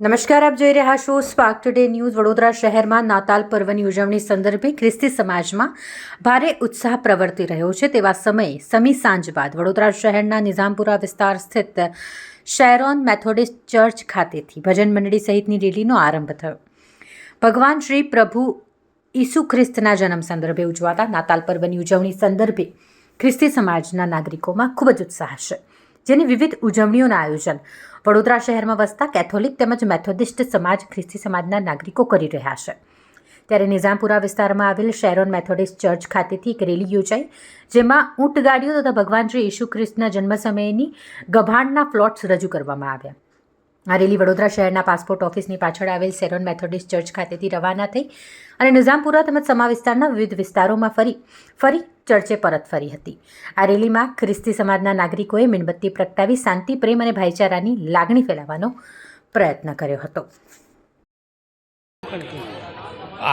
નમસ્કાર, આપ જોઈ રહ્યા છો સ્પાર્ક ટુડે ન્યૂઝ વડોદરા શહેરમાં નાતાલ પર્વની ઉજવણી સંદર્ભે ખ્રિસ્તી સમાજમાં ભારે ઉત્સાહ પ્રવર્તી રહ્યો છે. તેવા સમયે સમી સાંજ બાદ વડોદરા શહેરના નિઝામપુરા વિસ્તાર સ્થિત શેરોન મેથોડિસ્ટ ચર્ચ ખાતેથી ભજન મંડળી સહિતની રેલીનો આરંભ થયો. ભગવાન શ્રી પ્રભુ ઈસુ ખ્રિસ્તના જન્મ સંદર્ભે ઉજવાતા નાતાલ પર્વની ઉજવણી સંદર્ભે ખ્રિસ્તી સમાજના નાગરિકોમાં ખૂબ જ ઉત્સાહ છે. જેની વિવિધ ઉજવણીઓના આયોજન. વડોદરા શહેરમાં વસતા કેથોલિક તેમજ મેથોડિસ્ટ સમાજ ખ્રિસ્તી સમાજના નાગરિકો કરી રહ્યા છે. ત્યારે નિઝામપુરા વિસ્તારમાં આવેલ શેરોન મેથોડિસ્ટ ચર્ચ ખાતેથી એક રેલી યોજાઈ, જેમાં ઊંટ ગાડીઓ તથા ભગવાન શ્રી ઈસુ ખ્રિસ્તના જન્મ સમયની ગભાણના પ્લોટ્સ રજૂ કરવામાં આવ્યા. આ રેલી વડોદરા શહેરના પાસપોર્ટ ઓફિસની પાછળ આવેલ સેરોન મેથોડિસ્ટ ચર્ચ ખાતેથી રવાના થઈ અને નિઝામપુરા તેમજ સમા વિસ્તારના વિવિધ વિસ્તારોમાં ફરી ફરી ચર્ચે પરત ફરી હતી. આ રેલીમાં ખ્રિસ્તી સમાજના નાગરિકોએ મીણબત્તી પ્રગટાવી શાંતિ, પ્રેમ અને ભાઈચારાની લાગણી ફેલાવવાનો પ્રયત્ન કર્યો હતો.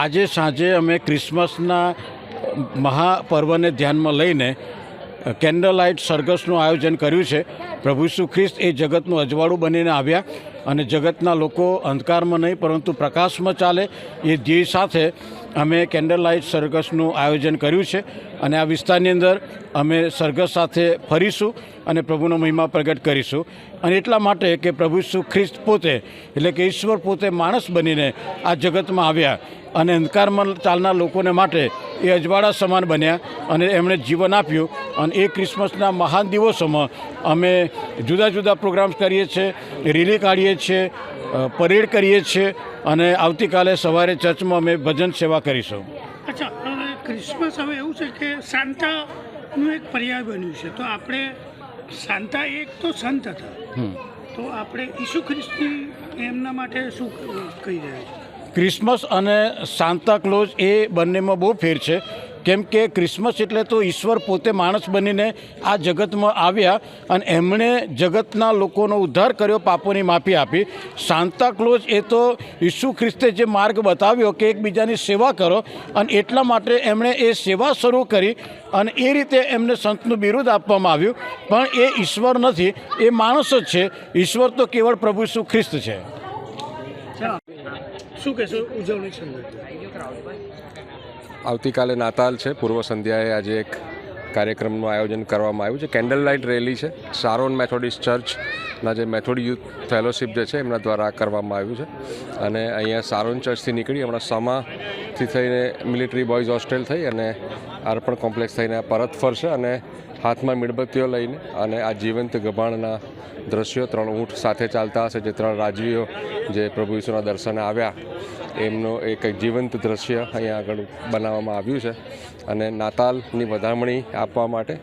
આજે સાંજે અમે ક્રિસમસના મહાપર્વને ધ્યાનમાં લઈને કેન્ડલ લાઇટ સરઘસનું આયોજન કર્યું છે. પ્રભુ ઈસુ ખ્રિસ્ત એ જગતનું અજવાળું બનીને આવ્યા અને જગતના લોકો અંધકારમાં નહીં, પરંતુ પ્રકાશમાં ચાલે એ ધ્યેય સાથે અમે કેન્ડલ લાઇટ સરઘસનું આયોજન કર્યું છે અને આ વિસ્તારની અંદર અમે સરઘસ સાથે ફરીશું અને પ્રભુનો મહિમા પ્રગટ કરીશું. અને એટલા માટે કે પ્રભુ ઈસુ ખ્રિસ્ત પોતે, એટલે કે ઈશ્વર પોતે માણસ બનીને આ જગતમાં આવ્યા અને અંધકારમાં ચાલનાર લોકોને માટે એ અજવાળા સમાન બન્યા અને એમણે જીવન આપ્યું. અને એ ક્રિસમસના મહાન દિવસોમાં અમે જુદા જુદા પ્રોગ્રામ્સ કરીએ છીએ રેલી કાઢીએ છીએ પરેડ કરીએ છીએ અને આવતીકાલે સવારે ચર્ચમાં અમે ભજન સેવા કરીશું. અચ્છા ક્રિસમસ હવે એવું છે કે સાંતાનું એક પર્યાય બન્યું છે. તો આપણે સાંતા એક તો સંત હતા. તો આપણે ઈસુ ખ્રિસ્તી એમના માટે શું કહી રહ્યા છે? ક્રિસમસ અને સાંતાક્લોઝ એ બંનેમાં બહુ ફેર છે. કેમ કે ક્રિસમસ એટલે તો ઈશ્વર પોતે માણસ બનીને આ જગતમાં આવ્યા અને એમણે જગતના લોકોનો ઉદ્ધાર કર્યો, પાપોની માફી આપી. સાન્તા ક્લોઝ એ તો ઈસુ ખ્રિસ્તે જે માર્ગ બતાવ્યો કે એકબીજાની સેવા કરો અને એટલા માટે એમણે એ સેવા શરૂ કરી અને એ રીતે એમને સંતનું બિરુદ આપવામાં આવ્યું. પણ એ ઈશ્વર નથી, એ માણસ જ છે. ઈશ્વર તો કેવળ પ્રભુ ઈસુ ખ્રિસ્ત છે. શું કહેશો ઉજવણી આવતીકાલે નાતાલ છે. પૂર્વ સંધ્યાએ આજે એક કાર્યક્રમનું આયોજન કરવામાં આવ્યું છે. કેન્ડલ લાઇટ રેલી છે. સારોન મેથોડિસ્ટ ચર્ચના જે મેથોડ યુથ ફેલોશિપ જે છે, એમના દ્વારા કરવામાં આવ્યું છે. અને અહીંયા સારોન ચર્ચથી નીકળી, હમણાં સમાથી થઈને મિલિટરી બોયઝ હોસ્ટેલ થઈ અને અર્પણ કોમ્પ્લેક્સ થઈને પરત ફરશે અને હાથમાં મીણબત્તીઓ લઈને અને આ જીવંત ગભાણના દ્રશ્યો ત્રણ ઊંટ સાથે ચાલતા હશે જે ત્રણ રાજવીઓ જે પ્રભુ ઈસુના દર્શને આવ્યા એમનો એક જીવંત દ્રશ્ય અહીંયા આગળ બનાવવામાં આવ્યું છે. અને નાતાલની વધામણી આપવા માટે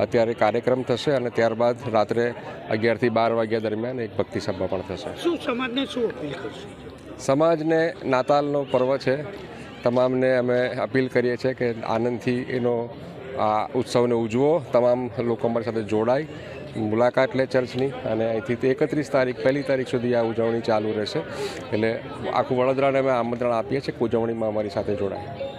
અત્યારે કાર્યક્રમ થશે અને ત્યારબાદ રાત્રે અગિયારથી બાર વાગ્યા દરમિયાન એક ભક્તિ સભા પણ થશે. શું સમાજને શું અપીલ કરશે? સમાજને નાતાલનો પર્વ છે. તમામને અમે અપીલ કરીએ છીએ કે આનંદથી એનો આ ઉત્સવને ઉજવો. તમામ લોકો અમારી સાથે જોડાય. મુલાકાત લે ચર્ચની અને અહીંથી એકત્રીસ તારીખ, પહેલી તારીખ સુધી આ ઉજવણી ચાલુ રહેશે. એટલે આખું વડોદરાને અમે આમંત્રણ આપીએ છીએ કે ઉજવણીમાં અમારી સાથે જોડાય.